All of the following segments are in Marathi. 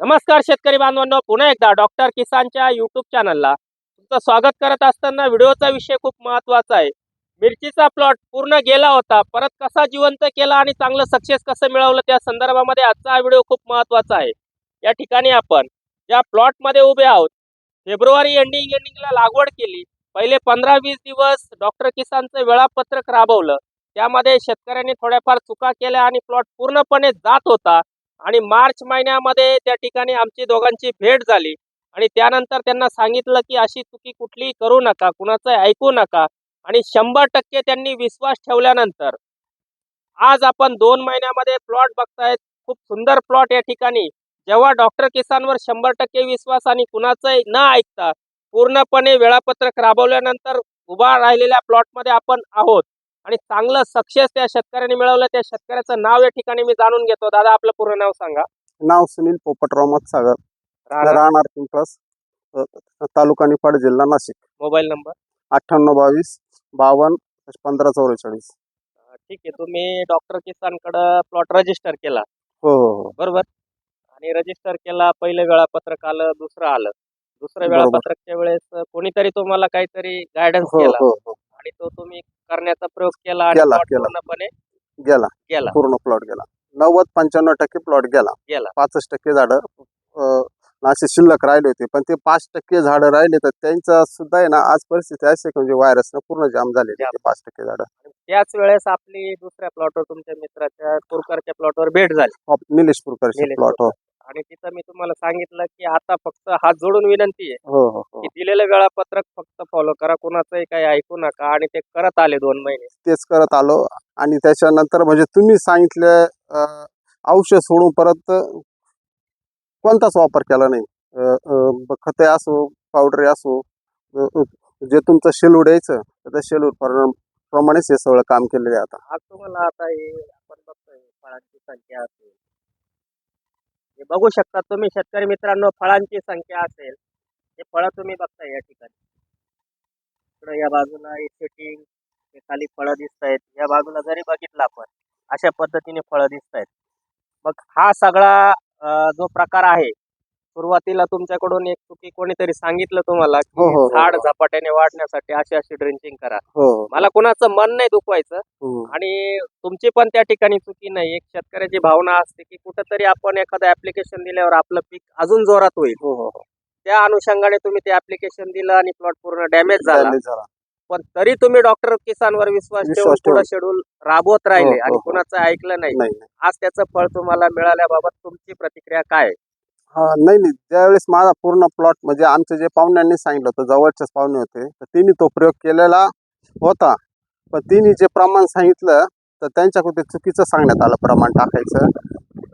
नमस्कार शेतकरी बांधवांनो पुन्हा एकदा डॉक्टर किसानच्या युट्यूब चॅनलला तुमचं स्वागत करत असताना व्हिडिओचा विषय खूप महत्त्वाचा आहे. मिरचीचा प्लॉट पूर्ण गेला होता परत कसा जिवंत केला आणि चांगलं सक्सेस कसं मिळवलं त्या संदर्भामध्ये आजचा हा व्हिडिओ खूप महत्त्वाचा आहे. या ठिकाणी आपण ज्या प्लॉटमध्ये उभे आहोत फेब्रुवारी एंडिंग एंडिंगला लागवड केली पहिले पंधरा वीस दिवस डॉक्टर किसानचं वेळापत्रक राबवलं त्यामध्ये शेतकऱ्यांनी थोड्याफार चुका केल्या आणि प्लॉट पूर्णपणे जात होता. आणि मार्च महिन्यामध्ये त्या ठिकाणी आमची दोघांची भेट झाली. आणि त्यानंतर त्यांना सांगितलं की अशी चुकी कुठलीही करू नका कुणाचं ऐकू नका आणि शंभर टक्के त्यांनी विश्वास ठेवल्यानंतर आज आपण दोन महिन्यामध्ये प्लॉट बघतायत. खूप सुंदर प्लॉट या ठिकाणी. जेव्हा डॉक्टर किसानवर शंभर टक्के विश्वास आणि कुणाचंही न ऐकता पूर्णपणे वेळापत्रक राबवल्यानंतर उभा राहिलेल्या प्लॉटमध्ये आपण आहोत. आणि चांगलं सक्सेस त्या शेतकऱ्यांनी मिळवलं त्या शेतकऱ्याचं नाव या ठिकाणी मी जाणून घेतो. दादा आपलं पूर्ण नाव सांगा. नाव सुनील पोपटराव मतसागर. राहणार? राहणार पिंपळस तालुका निफाड जिल्हा नाशिक. Mobile number? अठ्ठ्याण्णव बावीस बावन्न पंधरा चौवेचाळीस ठीक आहे. तुम्ही डॉक्टर किसानकडं प्लॉट रजिस्टर केला. हो हो हो. बरोबर? आणि रजिस्टर केला पहिलं वेळापत्रक आलं दुसरं आलं. दुसरं बरोबर. वेळापत्रकच्या वेळेस कोणीतरी तुम्हाला काहीतरी गायडन्स हो केला. हो. आणि तो तुम्ही करण्याचा प्रयोग केला आणि केला, plot केला. पूर्णपणे गेला. गेला. पूर्ण प्लॉट गेला. नव्वद पंच्याण्णव टक्के प्लॉट गेला. गेला. पासष्ट टक्के झाडं असे शिल्लक राहिले होते. पण ते पाच टक्के झाडं राहिले तर त्यांचा सुद्धा आहे ना आज परिस्थिती अशी आहे की म्हणजे व्हायरसनं पूर्ण जाम झालेली. आहे पाच टक्के झाडं. त्याच वेळेस आपली दुसऱ्या प्लॉटवर तुमच्या मित्राच्या कुरकरच्या प्लॉटवर भेट झाली. हो, निलेश पुरकरचे निलेश प्लॉट हो. आणि तिथं मी तुम्हाला सांगितलं की आता फक्त हात जोडून विनंती आहे हो हो हो. की दिलेलं वेळापत्रक फक्त फॉलो करा. कुणाचंही काही ऐकू नका आणि ते करत आले दोन महिने. तेच करत आलो आणि त्याच्यानंतर म्हणजे तुम्ही सांगितलं अं, औषध सोडून परत कोणताच वापर केला नाही. अं, अं, ब- खते असो पावडर असो अं, अं, जे तुमचं शेलूड यायचं तर त्या शेलूड प्रमाणेच हे सगळं काम केलेलं आहे आता. आज तुम्हाला आता हे आपण बघतोय फळांची संख्या असेल हे बघू शकता तुम्ही शेतकरी मित्रांनो फळांची संख्या असेल हे फळं तुम्ही बघता या ठिकाणी. इकडं या बाजूला हे सेटिंग हे खाली फळं दिसत आहेत या बाजूला जरी बघितलं आपण अशा पद्धतीने फळं दिसत आहेत मग हा सगळा जो प्रकार आहे सुरुवातीला तुमच्याकडून एक चुकी कोणीतरी सांगितलं तुम्हाला की हो, हो, हो. झाड झपाट्याने वाढण्यासाठी अशी अशी ड्रिंचिंग करा हो मला कुणाचं मन नाही दुखवायचं हो. आणि तुमची पण त्या ठिकाणी चुकी नाही एक शेतकऱ्याची भावना असते की कुठंतरी आपण एखादं ऍप्लिकेशन दिल्यावर आपलं पीक अजून जोरात होईल हो हो हो त्या अनुषंगाने तुम्ही ते ऍप्लिकेशन दिलं आणि प्लॉट पूर्ण डॅमेज झाला पण तरी तुम्ही डॉक्टर किसानवर विश्वास ठेवून विश्वास पुढे ठेवून. शेड्यूल राबवत राहिले हो, आणि हो. कुणाचं ऐकलं नाही नाही नाही. आज त्याचं फळ तुम्हाला मिळाल्याबाबत तुमची प्रतिक्रिया काय आहे? हा नाही नाही. ज्यावेळेस माझा पूर्ण प्लॉट म्हणजे आमचे जे पाहुण्यांनी सांगितलं होतं जवळचेच पाहुणे होते तर तिने तो प्रयोग केलेला होता. पण तिने जे प्रमाण सांगितलं तर त्यांच्याकडे ते चुकीचं सांगण्यात आलं प्रमाण टाकायचं.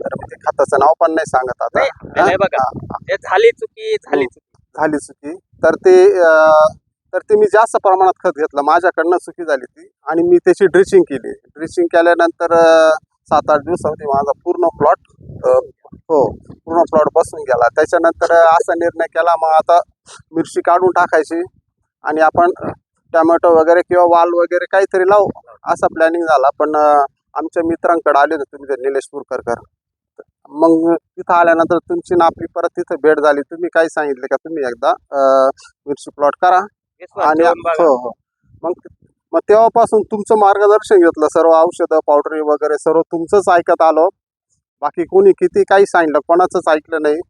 तर मी ते खताचं नाव पण नाही सांगत आता. नाही, बघा. हा, झाली चुकी झाली हो. चुकी. झाली चुकी. तर ते अं, तर ते मी जास्त प्रमाणात खत घेतलं. माझ्याकडनं चुकी झाली ती. आणि मी त्याची ड्रिचिंग केली. ड्रिचिंग केल्यानंतर सात आठ दिवसामध्ये माझा पूर्ण प्लॉट हो पूर्ण प्लॉट बसून गेला. त्याच्यानंतर असा निर्णय केला. मग आता मिरची काढून टाकायची आणि आपण टोमॅटो वगैरे किंवा वाल वगैरे काहीतरी लावू असा प्लॅनिंग झाला. पण आमच्या मित्रांकडे आले होते तुम्ही निलेश पुरकरकर. मग तिथं आल्यानंतर तुमची ना आपली परत तिथं भेट झाली. तुम्ही काय सांगितले का? तुम्ही एकदा मिरची प्लॉट करा आणि. हो हो. मग मग तेव्हापासून तुमचं मार्गदर्शन घेतलं. सर्व औषधं पावडरी वगैरे सर्व तुमचंच ऐकत आलो. बाकी कोणी किती काही सांगितलं कोणाचंच ऐकलं नाही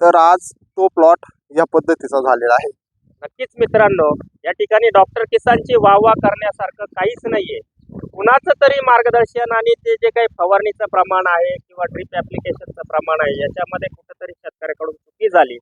तर आज तो प्लॉट या पद्धतीचा झालेला आहे. नक्कीच मित्रांनो या ठिकाणी डॉक्टर किसानची वाहवा करण्यासारखं काहीच नाहीये. कुणाचं तरी मार्गदर्शन आणि ते जे काही फवारणीचं प्रमाण आहे किंवा ड्रीप ऍप्लिकेशनचं प्रमाण आहे याच्यामध्ये कुठेतरी शेतकऱ्याकडून चुकी झाली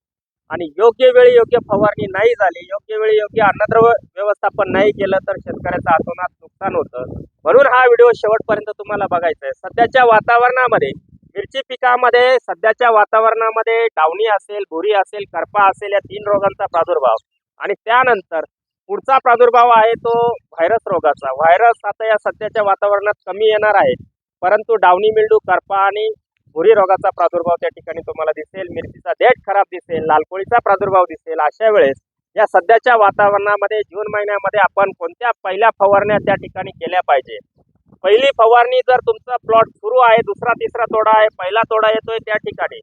आणि योग्य वेळी योग्य फवारणी नाही झाली योग्य वेळी योग्य अन्नद्रव्य व्यवस्थापन नाही केलं तर शेतकऱ्याचं आतोनात नुकसान होतं. म्हणून हा व्हिडिओ शेवटपर्यंत तुम्हाला बघायचा आहे. सध्याच्या वातावरणामध्ये मिरची पिकामध्ये सध्याच्या वातावरणामध्ये डावणी असेल भुरी असेल करपा असेल या तीन रोगांचा प्रादुर्भाव. आणि त्यानंतर पुढचा प्रादुर्भाव आहे तो व्हायरस रोगाचा. व्हायरस आता या सध्याच्या वातावरणात कमी येणार आहे. परंतु डावणी मिल्डू करपा आणि भुरी रोगाचा प्रादुर्भाव त्या ठिकाणी तुम्हाला दिसेल. मिरचीचा देठ खराब दिसेल लालकोळीचा प्रादुर्भाव दिसेल. अशा वेळेस या सध्याच्या वातावरणामध्ये जून महिन्यामध्ये आपण कोणत्या पहिल्या फवारण्या त्या ठिकाणी केल्या पाहिजे? पहिली फवारणी जर तुमचा प्लॉट सुरू आहे दुसरा तिसरा तोडा आहे पहिला तोडा येतोय त्या ठिकाणी.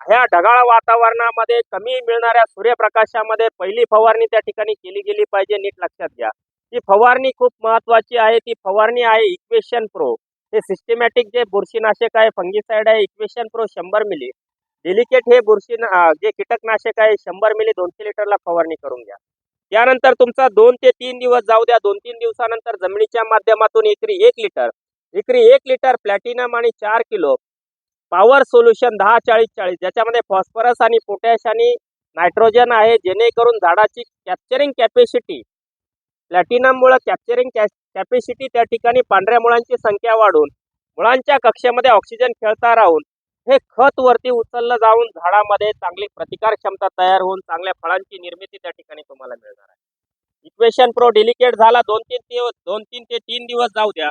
ह्या ढगाळ वातावरणामध्ये कमी मिळणाऱ्या सूर्यप्रकाशामध्ये पहिली फवारणी त्या ठिकाणी केली गेली पाहिजे नीट लक्षात घ्या. ती फवारणी खूप महत्वाची आहे ती फवारणी आहे इक्वेशन प्रो हे सिस्टमॅटिक जे बुरशीनाशक आहे फंगीसाइड आहे इक्वेशन प्रो शंभर मिली डेलिकेट हे बुरशी जे कीटकनाशक आहे शंभर मिली दोनशे लिटरला फवारणी करून घ्या. त्यानंतर तुमचा दोन ते तीन दिवस जाऊ द्या. दोन तीन दिवसानंतर जमिनीच्या माध्यमातून एकरी एक लिटर एकरी एक लिटर प्लॅटिनम आणि चार किलो पॉवर सोल्युशन दहा चाळीस चाळीस ज्याच्यामध्ये फॉस्फरस आणि पोटॅश आणि नायट्रोजन आहे. जेणेकरून झाडाची कॅप्चरिंग कॅपॅसिटी प्लॅटिनममुळं कॅप्चरिंग कॅपॅसिटी त्या ठिकाणी पांढऱ्या मुळांची संख्या वाढून मुळांच्या कक्षेमध्ये ऑक्सिजन खेळता राहून हे खत वरती उचललं जाऊन झाडामध्ये चांगली प्रतिकार क्षमता तयार होऊन चांगल्या फळांची निर्मिती त्या ठिकाणी तुम्हाला मिळणार आहे. इक्वेशन प्रो डिलिकेट झाला दोन तीन दिवस दोन तीन ते तीन दिवस जाऊ द्या.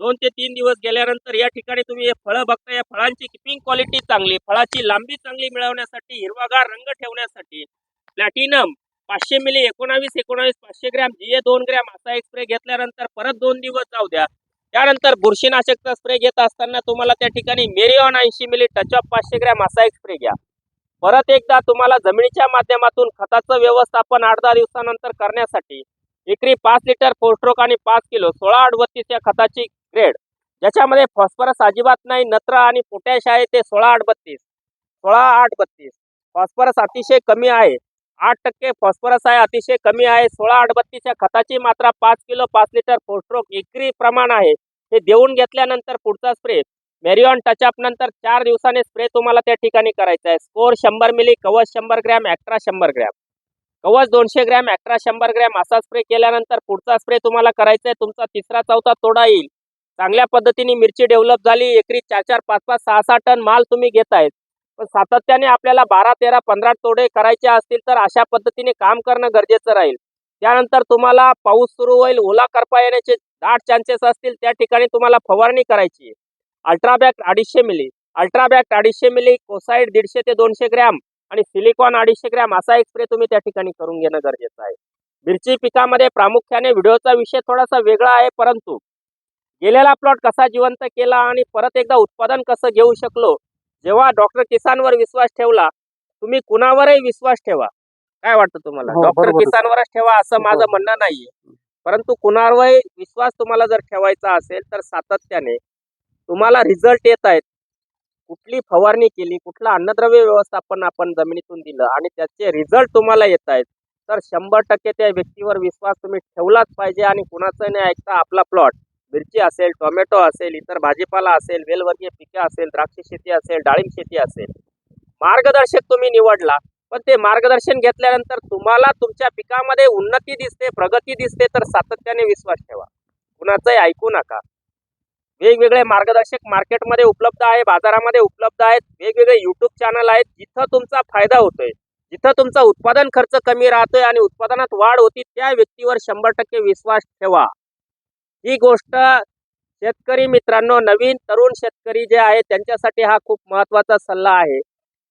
दोन ते तीन दिवस गेल्यानंतर या ठिकाणी तुम्ही हे फळं बघता या फळांची किपिंग क्वालिटी चांगली फळाची लांबी चांगली मिळवण्यासाठी हिरवागार रंग ठेवण्यासाठी प्लॅटिनम पाचशे मिली एकोणावीस एकोणावीस पाचशे ग्रॅम जी ए दोन ग्रॅम असा एक स्प्रे घेतल्यानंतर परत दोन दिवस जाऊ द्या. त्यानंतर बुरशीनाशकचा स्प्रे घेत असताना तुम्हाला त्या ठिकाणी मेरिऑन ऐंशी मिली टच ऑफ पाचशे ग्रॅम असा एक स्प्रे घ्या. परत एकदा तुम्हाला जमिनीच्या माध्यमातून खताचं व्यवस्थापन आठ दहा दिवसानंतर करण्यासाठी एकरी पाच लिटर फोस्ट्रोक आणि पाच किलो सोळा अडबत्तीस या खताची ग्रेड ज्याच्यामध्ये फॉस्फरस अजिबात नाही नत्र आणि पोटॅश आहे ते सोळा आठ बत्तीस सोळा आठ बत्तीस फॉस्फरस अतिशय कमी आहे. आठ टक्के फॉस्फरस आहे अतिशय कमी आहे. सोळा आठ बत्तीसच्या खताची मात्रा पाच किलो पाच लिटर फोस्ट्रोक एकरी प्रमाण आहे. हे देऊन घेतल्यानंतर पुढचा स्प्रे. मेरिऑन टचअप नंतर चार दिवसाने स्प्रे तुम्हाला त्या ठिकाणी करायचा आहे. स्कोर शंभर मिली कवच शंभर ग्रॅम ॲक्ट्रा शंभर ग्रॅम. कवच दोनशे ग्रॅम ॲक्ट्रा शंभर ग्रॅम असा स्प्रे केल्यानंतर पुढचा स्प्रे तुम्हाला करायचा आहे. तुमचा तिसरा चौथा तोडा येईल. चांगल्या पद्धतीने मिरची डेव्हलप झाली. एकरी चार चार पाच पाच सहा सहा टन माल तुम्ही घेतायत पण सातत्याने आपल्याला बारा तेरा पंधरा तोडे करायचे असतील तर अशा पद्धतीने काम करणं गरजेचं राहील. त्यानंतर तुम्हाला पाऊस सुरू होईल ओला करपा येण्याचे दाट चान्सेस असतील त्या ठिकाणी तुम्हाला फवारणी करायची अल्ट्राबॅक अडीचशे मिली अल्ट्राबॅक अडीचशे मिली कोसाईड दीडशे ते दोनशे ग्रॅम आणि सिलिकॉन अडीचशे ग्रॅम असा एक स्प्रे तुम्ही त्या ठिकाणी करून घेणं गरजेचं आहे. मिरची पिकामध्ये प्रामुख्याने व्हिडिओचा विषय थोडासा वेगळा आहे परंतु गेलेला प्लॉट कसा जिवंत केला आणि परत एकदा उत्पादन कसं घेऊ शकलो जेव्हा डॉक्टर किसानवर विश्वास ठेवला तुम्ही कुणावरही विश्वास ठेवा. काय वाटतं तुम्हाला? हो, डॉक्टर. किसानवरच ठेवा असं माझं हो. म्हणणं नाहीये. परंतु कुणावरही विश्वास तुम्हाला जर ठेवायचा असेल तर सातत्याने तुम्हाला रिझल्ट येत आहेत. कुठली फवारणी केली कुठलं अन्नद्रव्य व्यवस्थापन आपण जमिनीतून दिलं आणि त्याचे रिझल्ट तुम्हाला येत आहेत तर शंभर टक्के त्या व्यक्तीवर विश्वास तुम्ही ठेवलाच पाहिजे आणि कुणाचं नाही ऐकता आपला प्लॉट मिरची असेल टोमॅटो असेल इतर भाजीपाला असेल वेलवर्गीय पिके असेल द्राक्ष शेती असेल डाळिंब शेती असेल. मार्गदर्शक तुम्ही निवडला पण ते मार्गदर्शन घेतल्यानंतर तुम्हाला तुमच्या पिकामध्ये उन्नती दिसते प्रगती दिसते तर सातत्याने विश्वास ठेवा. कुणाचंही ऐकू नका. वेगवेगळे मार्गदर्शक मार्केटमध्ये उपलब्ध आहे बाजारामध्ये उपलब्ध आहेत वेगवेगळे युट्यूब चॅनल आहेत जिथं तुमचा फायदा होतोय जिथं तुमचा उत्पादन खर्च कमी राहतोय आणि उत्पादनात वाढ होती त्या व्यक्तीवर शंभर टक्के विश्वास ठेवा. ही गोष्ट शेतकरी मित्रांनो नवीन तरुण शेतकरी जे आहे त्यांच्यासाठी हा खूप महत्त्वाचा सल्ला आहे.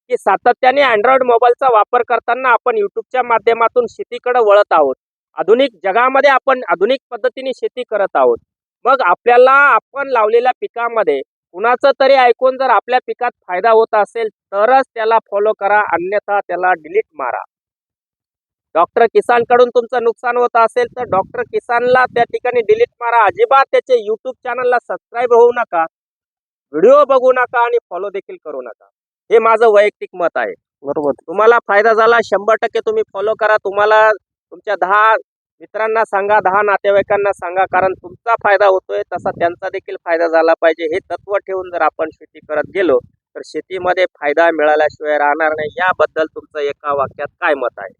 की सातत्याने अँड्रॉइड मोबाईलचा वापर करताना आपण युट्यूबच्या माध्यमातून शेतीकडे वळत आहोत. आधुनिक जगामध्ये आपण आधुनिक पद्धतीने शेती करत आहोत. मग आपल्याला आपण लावलेल्या पिकामध्ये कुणाचं तरी ऐकून जर आपल्या पिकात फायदा होत असेल तरच त्याला फॉलो करा अन्यथा त्याला डिलीट मारा. डॉक्टर किसानकडून तुमचं नुकसान होत असेल तर डॉक्टर किसानला त्या ठिकाणी डिलीट मारा. अजिबात त्याचे युट्यूब चॅनलला सबस्क्राईब होऊ नका. व्हिडिओ बघू नका आणि फॉलो देखील करू नका. हे माझं वैयक्तिक मत आहे. बरोबर. तुम्हाला फायदा झाला शंभर टक्के तुम्ही फॉलो करा. तुम्हाला तुमच्या दहा मित्रांना सांगा दहा नातेवाईकांना सांगा कारण तुमचा फायदा होतोय तसा त्यांचा देखील फायदा झाला पाहिजे. हे तत्व ठेवून जर आपण शेती करत गेलो तर शेतीमध्ये फायदा मिळाल्याशिवाय राहणार नाही. याबद्दल तुमचं एका वाक्यात काय मत आहे?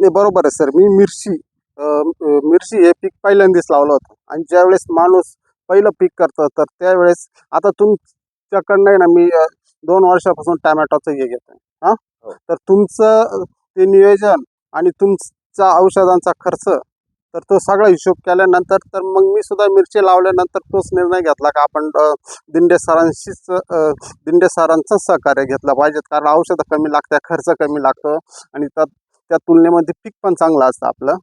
नाही बरोबर आहे सर. मी मिरची मिरची हे पीक पहिल्यांदाच लावलं होतं. आणि ज्यावेळेस माणूस पहिलं पीक करतं तर त्यावेळेस आता तुमच्याकडनं आहे ना मी दोन वर्षापासून टॅमॅटोचं हे घेत आहे हो. हां. तर तुमचं ते नियोजन आणि तुमचा औषधांचा खर्च तर तो सगळा हिशोब केल्यानंतर तर मग मी सुद्धा मिरची लावल्यानंतर तोच निर्णय घेतला का आपण दिंडे सरांशीच दिंडे सरांचंच सहकार्य घेतलं पाहिजे. कारण औषधं कमी लागतात खर्च कमी लागतो आणि त्यात त्या तुलनेमध्ये पीक पण चांगलं असतं आपलं.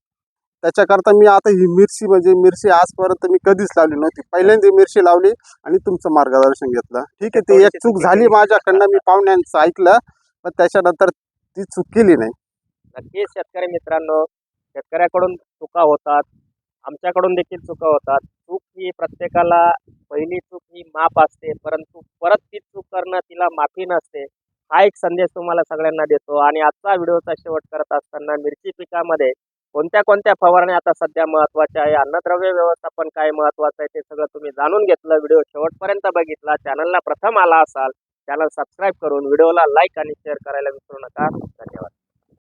त्याच्याकरता मी आता ही मिरची म्हणजे मिरची आजपर्यंत मी कधीच लावली नव्हती. पहिल्यांदा मिरची लावली आणि तुमचं मार्गदर्शन घेतलं. ठीक आहे ती एक चूक झाली माझ्याकडनं मी पाहुण्यांचं ऐकलं पण त्याच्यानंतर ती चूक केली नाही. नक्कीच शेतकरी मित्रांनो शेतकऱ्याकडून चुका होतात आमच्याकडून देखील चुका होतात. चूक ही प्रत्येकाला पहिली चूक ही माप असते परंतु परत ती चूक करणं तिला माफी नसते. हा एक संदेश तुम्हाला सगळ्यांना देतो. आणि आजचा व्हिडिओचा शेवट करत असताना मिरची पिकामध्ये कोणत्या कोणत्या फवारण्या आता सध्या महत्त्वाच्या आहे? अन्नद्रव्य व्यवस्थापन काय महत्वाचं आहे ते सगळं तुम्ही जाणून घेतलं. व्हिडिओ शेवटपर्यंत बघितला. चॅनलला प्रथम आला असाल चॅनल सबस्क्राईब करून व्हिडिओला लाईक आणि शेअर करायला विसरू नका. धन्यवाद.